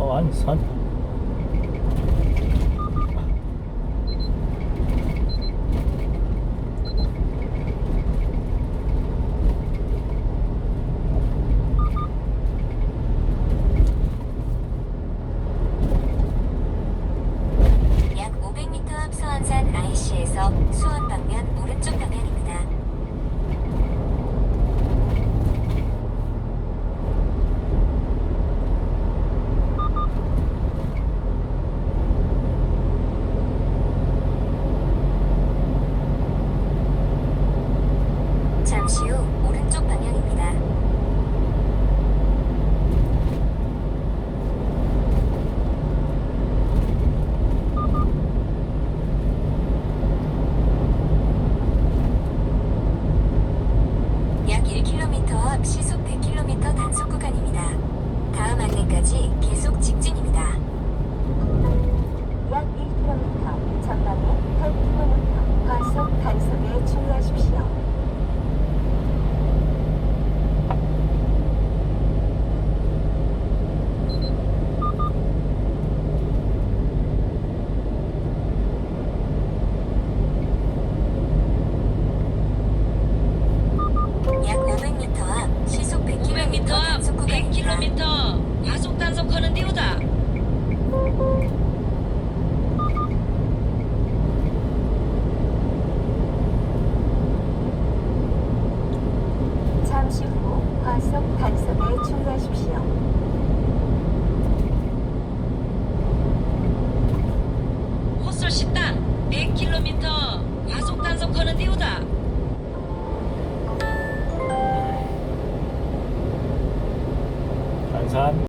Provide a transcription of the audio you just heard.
어, 아니, 산. 약 500m 앞 수원산 IC에서 수원 방면 발선에 주의하십시오. 호솔 식당 100km 과속 단속하는 띄우다. 산산